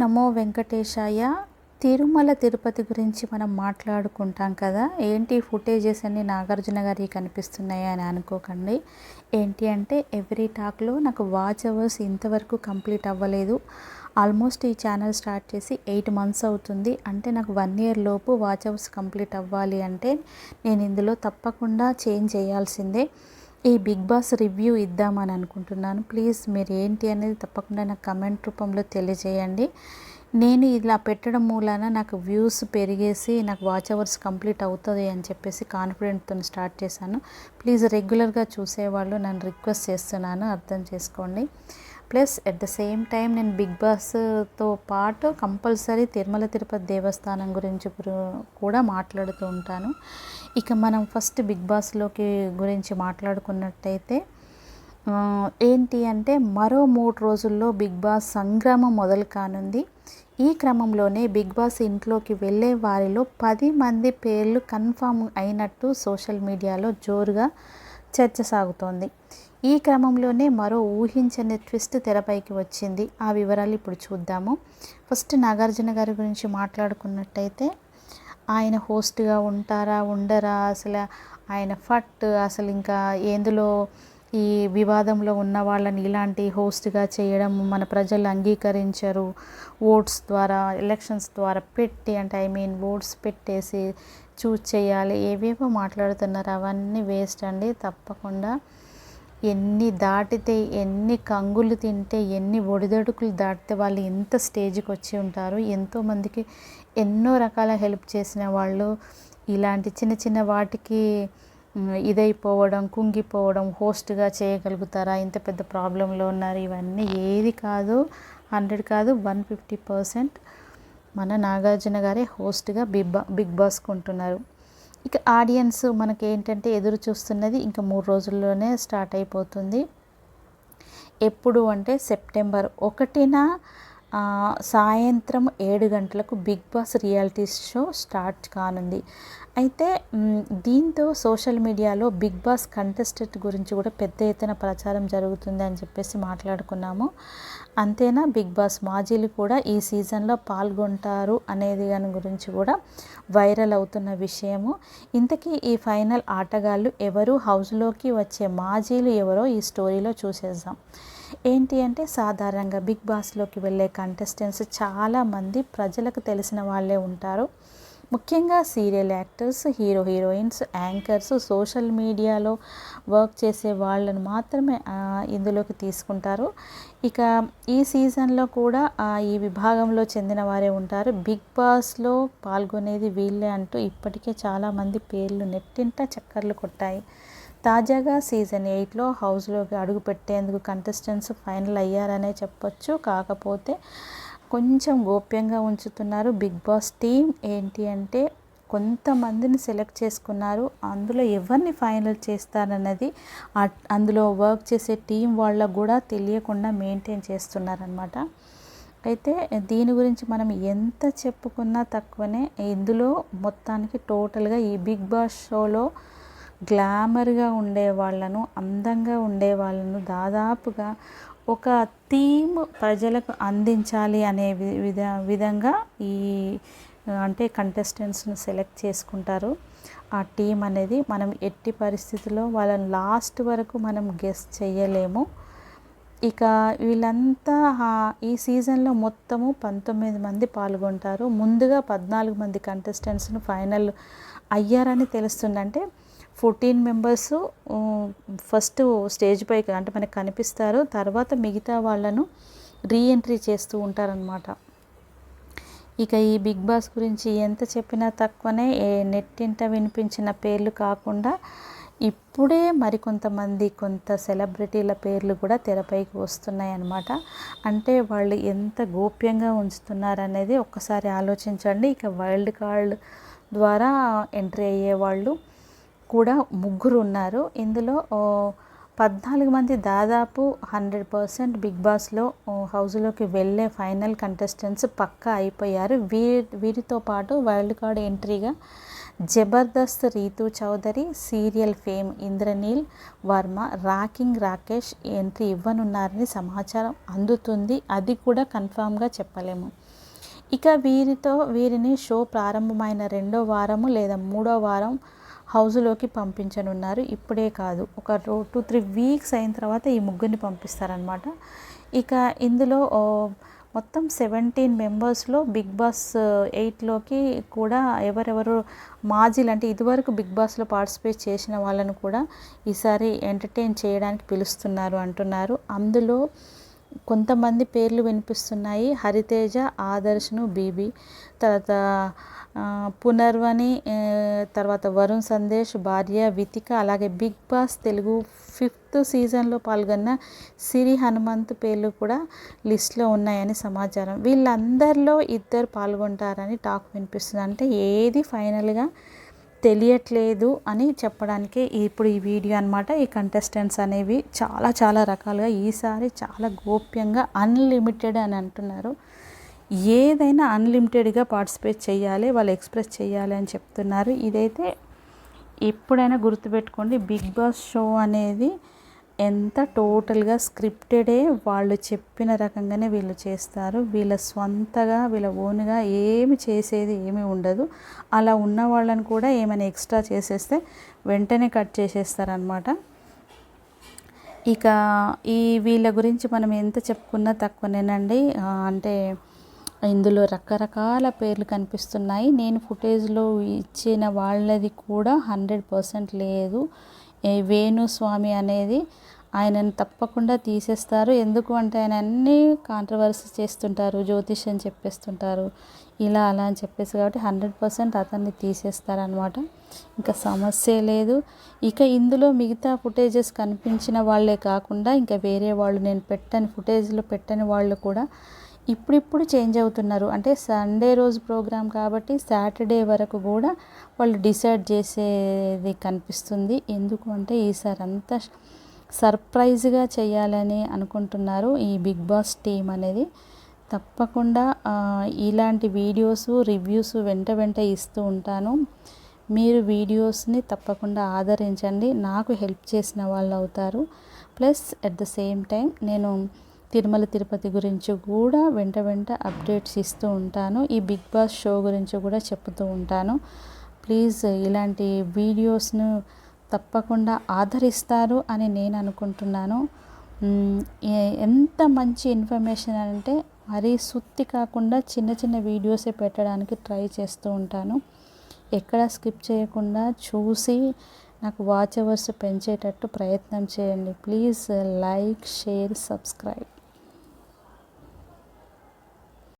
నమో వెంకటేశాయ తిరుమల తిరుపతి గురించి మనం మాట్లాడుకుంటాం కదా. ఏంటి ఫుటేజెస్ అన్ని నాగార్జున గారికి కనిపిస్తున్నాయి అని అనుకోకండి. ఏంటి అంటే ఎవ్రీ టాక్లో నాకు వాచ్ అవర్స్ ఇంతవరకు కంప్లీట్ అవ్వలేదు. ఆల్మోస్ట్ ఈ ఛానల్ స్టార్ట్ చేసి ఎయిట్ మంత్స్ అవుతుంది. అంటే నాకు వన్ ఇయర్ లోపు వాచ్ అవర్స్ కంప్లీట్ అవ్వాలి అంటే నేను ఇందులో తప్పకుండా చేంజ్ చేయాల్సిందే. ఈ బిగ్ బాస్ రివ్యూ ఇద్దామని అనుకుంటున్నాను. ప్లీజ్ మీరు ఏంటి అనేది తప్పకుండా నాకు కమెంట్ రూపంలో తెలియజేయండి. నేను ఇలా పెట్టడం మూలాన నాకు వ్యూస్ పెరిగేసి నాకు వాచ్ అవర్స్ కంప్లీట్ అవుతుంది అని చెప్పేసి కాన్ఫిడెంట్తో స్టార్ట్ చేశాను. ప్లీజ్ రెగ్యులర్గా చూసేవాళ్ళు నన్ను రిక్వెస్ట్ చేస్తున్నాను. అర్థం చేసుకోండి. Plus at the same time నేను బిగ్ బాస్తో పాటు కంపల్సరీ తిరుమల తిరుపతి దేవస్థానం గురించి కూడా మాట్లాడుతూ ఉంటాను. ఇక మనం ఫస్ట్ బిగ్ బాస్లోకి గురించి మాట్లాడుకున్నట్టయితే ఏంటి అంటే మరో మూడు రోజుల్లో బిగ్ బాస్ సంగ్రామం మొదలు కానుంది. ఈ క్రమంలోనే బిగ్ బాస్ ఇంట్లోకి వెళ్ళే వారిలో పది మంది పేర్లు కన్ఫామ్ అయినట్టు సోషల్ మీడియాలో జోరుగా చర్చ సాగుతోంది. ఈ క్రమంలోనే మరో ఊహించని ట్విస్ట్ తెరపైకి వచ్చింది. ఆ వివరాలు ఇప్పుడు చూద్దాము. ఫస్ట్ నాగార్జున గారి గురించి మాట్లాడుకున్నట్టయితే ఆయన హోస్ట్గా ఉంటారా ఉండరా? అసలు ఆయన ఫట్ అసలు ఇంకా ఎందులో ఈ వివాదంలో ఉన్న వాళ్ళని ఇలాంటి హోస్ట్గా చేయడం మన ప్రజలు అంగీకరించరు. ఓట్స్ ద్వారా ఎలక్షన్స్ ద్వారా పెట్టి అంటే ఐ మీన్ ఓట్స్ పెట్టేసి చూస్ చేయాలి. ఏవేవో మాట్లాడుతున్నారు. అవన్నీ వేస్ట్ అండి. తప్పకుండా ఎన్ని దాటితే ఎన్ని కంగులు తింటే ఎన్ని ఒడిదొడుకులు దాటితే వాళ్ళు ఎంత స్టేజ్కి వచ్చి ఉంటారు. ఎంతోమందికి ఎన్నో రకాల హెల్ప్ చేసిన వాళ్ళు. ఇలాంటి చిన్న చిన్న వాటికి ఇదైపోవడం కుంగిపోవడం హోస్ట్గా చేయగలుగుతారా? ఇంత పెద్ద ప్రాబ్లంలో ఉన్నారు. ఇవన్నీ ఏది కాదు. హండ్రెడ్ కాదు వన్ ఫిఫ్టీ పర్సెంట్ మన నాగార్జున గారే హోస్ట్గా బిగ్ బా బిగ్ బాస్కి ఉంటున్నారు. ఇక ఆడియన్స్ మనకి ఏంటంటే ఎదురు చూస్తున్నది ఇంకా మూడు రోజుల్లోనే స్టార్ట్ అయిపోతుంది. ఎప్పుడు అంటే సెప్టెంబర్ ఒకటిన సాయంత్రం ఏడు గంటలకు Bigg Boss reality show start కానుంది. అయితే దీంతో సోషల్ మీడియాలో బిగ్ బాస్ కంటెస్టెంట్ గురించి కూడా పెద్ద ఎత్తున ప్రచారం జరుగుతుంది అని చెప్పేసి మాట్లాడుకున్నాము. అంతేనా? బిగ్ బాస్ మాజీలు కూడా ఈ సీజన్లో పాల్గొంటారు అనేది దాని గురించి కూడా వైరల్ అవుతున్న విషయము. ఇంతకీ ఈ ఫైనల్ ఆటగాళ్ళు ఎవరు? హౌస్లోకి వచ్చే మాజీలు ఎవరో ఈ స్టోరీలో చూసేద్దాం. ఏంటి అంటే సాధారణంగా బిగ్ బాస్లోకి వెళ్ళే కంటెస్టెంట్స్ చాలామంది ప్రజలకు తెలిసిన వాళ్ళే ఉంటారు. ముఖ్యంగా serial actors hero heroines anchors social మీడియాలో వర్క్ చేసే వాళ్ళను మాత్రమే ఇందులోకి తీసుకుంటారు. ఇక ఈ సీజన్లో కూడా ఈ విభాగంలో చెందిన వారే ఉంటారు. బిగ్ బాస్లో పాల్గొనేది వీళ్ళే అంటూ ఇప్పటికే చాలామంది పేర్లు నెట్టింట చక్కర్లు కొట్టాయి. తాజాగా సీజన్ ఎయిట్లో హౌస్లోకి అడుగు పెట్టేందుకు కంటెస్టెంట్స్ ఫైనల్ అయ్యారనే చెప్పొచ్చు. కాకపోతే కొంచెం గోప్యంగా ఉంచుతున్నారు బిగ్ బాస్ టీం ఏంటి అంటే కొంతమందిని సెలెక్ట్ చేసుకున్నారు. అందులో ఎవరిని ఫైనల్ చేస్తారన్నది అందులో వర్క్ చేసే టీం వాళ్ళకు కూడా తెలియకుండా మెయింటైన్ చేస్తున్నారనమాట అయితే దీని గురించి మనం ఎంత చెప్పుకున్నా తక్కువనే. ఇందులో మొత్తానికి టోటల్గా ఈ బిగ్ బాస్ షోలో గ్లామర్గా ఉండే వాళ్ళను అందంగా ఉండే వాళ్ళను దాదాపుగా ఒక థీమ్ ప్రజలకు అందించాలి అనే వి- విధ విధంగా ఈ అంటే కంటెస్టెంట్స్ని సెలెక్ట్ చేసుకుంటారు. ఆ టీం అనేది మనం ఎట్టి పరిస్థితుల్లో వాళ్ళని లాస్ట్ వరకు మనం గెస్ చేయలేము ఇక వీళ్ళంతా ఈ సీజన్లో మొత్తము పంతొమ్మిది మంది పాల్గొంటారు. ముందుగా పద్నాలుగు మంది కంటెస్టెంట్స్ను ఫైనల్ అయ్యారని తెలుస్తుంది అంటే ఫోర్టీన్ మెంబర్స్ ఫస్ట్ స్టేజ్ పైకి అంటే మనకు కనిపిస్తారు. తర్వాత మిగతా వాళ్ళను రీఎంట్రీ చేస్తూ ఉంటారనమాట ఇక ఈ బిగ్ బాస్ గురించి ఎంత చెప్పినా తక్కువనే ఏ నెట్టింట వినిపించిన పేర్లు కాకుండా ఇప్పుడే మరికొంతమంది కొంత సెలబ్రిటీల పేర్లు కూడా తెరపైకి వస్తున్నాయి అన్నమాట అంటే వాళ్ళు ఎంత గోప్యంగా ఉంచుతున్నారనేది ఒక్కసారి ఆలోచించండి. ఇక వైల్డ్ కార్డ్ ద్వారా ఎంట్రీ అయ్యే వాళ్ళు కూడా ముగ్గురు ఉన్నారు ఇందులో పద్నాలుగు మంది దాదాపు హండ్రెడ్ పర్సెంట్ బిగ్ బాస్లో హౌస్లోకి వెళ్ళే ఫైనల్ కంటెస్టెంట్స్ పక్కా అయిపోయారు. వీ వీరితో పాటు wild card ఎంట్రీగా Jabardasth Rithu Chowdary serial fame Indraneel Varma rocking Rakesh entry ఇవ్వనున్నారని సమాచారం అందుతుంది. అది కూడా కన్ఫామ్గా చెప్పలేము. ఇక వీరితో వీరిని షో ప్రారంభమైన రెండో వారము లేదా మూడో వారం హౌస్లోకి పంపించనున్నారు. ఇప్పుడే కాదు. ఒక రో టూ త్రీ వీక్స్ అయిన తర్వాత ఈ ముగ్గురిని పంపిస్తారనమాట ఇక ఇందులో మొత్తం సెవెంటీన్ మెంబర్స్లో బిగ్ బాస్ ఎయిట్లోకి కూడా ఎవరెవరు మాజీలు అంటే ఇదివరకు బిగ్ బాస్లో పార్టిసిపేట్ చేసిన వాళ్ళను కూడా ఈసారి ఎంటర్టైన్ చేయడానికి పిలుస్తున్నారు అంటున్నారు. అందులో కొంతమంది పేర్లు వినిపిస్తున్నాయి. హరితేజ ఆదర్శ్ను బీబీ. తర్వాత పునర్వని తర్వాత వరుణ్ సందేశ్ భార్య వితిక అలాగే బిగ్ బాస్ తెలుగు ఫిఫ్త్ సీజన్లో పాల్గొన్న సిరి హనుమంత్ పేర్లు కూడా లిస్ట్లో ఉన్నాయని సమాచారం. వీళ్ళందరిలో ఇద్దరు పాల్గొంటారని టాక్ వినిపిస్తుంది. అంటే ఏది ఫైనల్గా తెలియట్లేదు అని చెప్పడానికి ఇప్పుడు ఈ వీడియో అనమాట ఈ కంటెస్టెంట్స్ అనేవి చాలా చాలా రకాలుగా ఈసారి చాలా గోప్యంగా అన్లిమిటెడ్ అని అంటున్నారు. ఏదైనా అన్లిమిటెడ్గా పార్టిసిపేట్ చేయాలి వాళ్ళు ఎక్స్ప్రెస్ చేయాలి అని చెప్తున్నారు. ఇదైతే ఎప్పుడైనా గుర్తుపెట్టుకోండి బిగ్ బాస్ షో అనేది ఎంత టోటల్గా స్క్రిప్టెడే వాళ్ళు చెప్పిన రకంగానే వీళ్ళు చేస్తారు. వీళ్ళ స్వంతగా వీళ్ళ ఓన్గా ఏమి చేసేది ఏమి ఉండదు. అలా ఉన్న వాళ్ళని కూడా ఏమైనా ఎక్స్ట్రా చేసేస్తే వెంటనే కట్ చేసేస్తారనమాట ఇక ఈ వీళ్ళ గురించి మనం ఎంత చెప్పుకున్నా తక్కువనేనండి. అంటే ఇందులో రకరకాల పేర్లు కనిపిస్తున్నాయి. నేను ఫుటేజ్లో ఇచ్చిన వాళ్ళది కూడా హండ్రెడ్ పర్సెంట్ లేదు. వేణుస్వామి అనేది ఆయనను తప్పకుండా తీసేస్తారు. ఎందుకు అంటే ఆయన అన్నీ కాంట్రవర్సీ చేస్తుంటారు జ్యోతిష్యం చెప్పేస్తుంటారు ఇలా అలా అని చెప్పేసి కాబట్టి హండ్రెడ్ పర్సెంట్ అతన్ని తీసేస్తారనమాట ఇంకా సమస్య లేదు. ఇక ఇందులో మిగతా ఫుటేజెస్ కనిపించిన వాళ్ళే కాకుండా ఇంకా వేరే వాళ్ళు నేను పెట్టని ఫుటేజ్లో పెట్టని వాళ్ళు కూడా ఇప్పుడిప్పుడు చేంజ్ అవుతున్నారు. అంటే సండే రోజు ప్రోగ్రాం కాబట్టి సాటర్డే వరకు కూడా వాళ్ళు డిసైడ్ చేసేది కనిపిస్తుంది. ఎందుకు అంటే ఈసారి అంతా సర్ప్రైజ్గా చేయాలని అనుకుంటున్నారు ఈ బిగ్ బాస్ టీం అనేది. తప్పకుండా ఇలాంటి వీడియోస్ రివ్యూస్ వెంట వెంట ఇస్తూ ఉంటాను. మీరు వీడియోస్ని తప్పకుండా ఆదరించండి. నాకు హెల్ప్ చేసిన వాళ్ళు అవుతారు plus at the same time నేను తిరుమల తిరుపతి గురించి కూడా వెంట వెంట అప్డేట్స్ ఇస్తూ ఉంటాను. ఈ బిగ్ బాస్ షో గురించి కూడా చెప్తూ ఉంటాను. ప్లీజ్ ఇలాంటి వీడియోస్ను తప్పకుండా ఆదరిస్తారు అని నేను అనుకుంటున్నాను. ఎంత మంచి ఇన్ఫర్మేషన్ అంటే మరీ సుత్తి కాకుండా చిన్న చిన్న వీడియోసే పెట్టడానికి ట్రై చేస్తూ ఉంటాను. ఎక్కడ స్కిప్ చేయకుండా చూసి నాకు వాచ్ అవర్స్ పెంచేటట్టు ప్రయత్నం చేయండి. Please like share subscribe.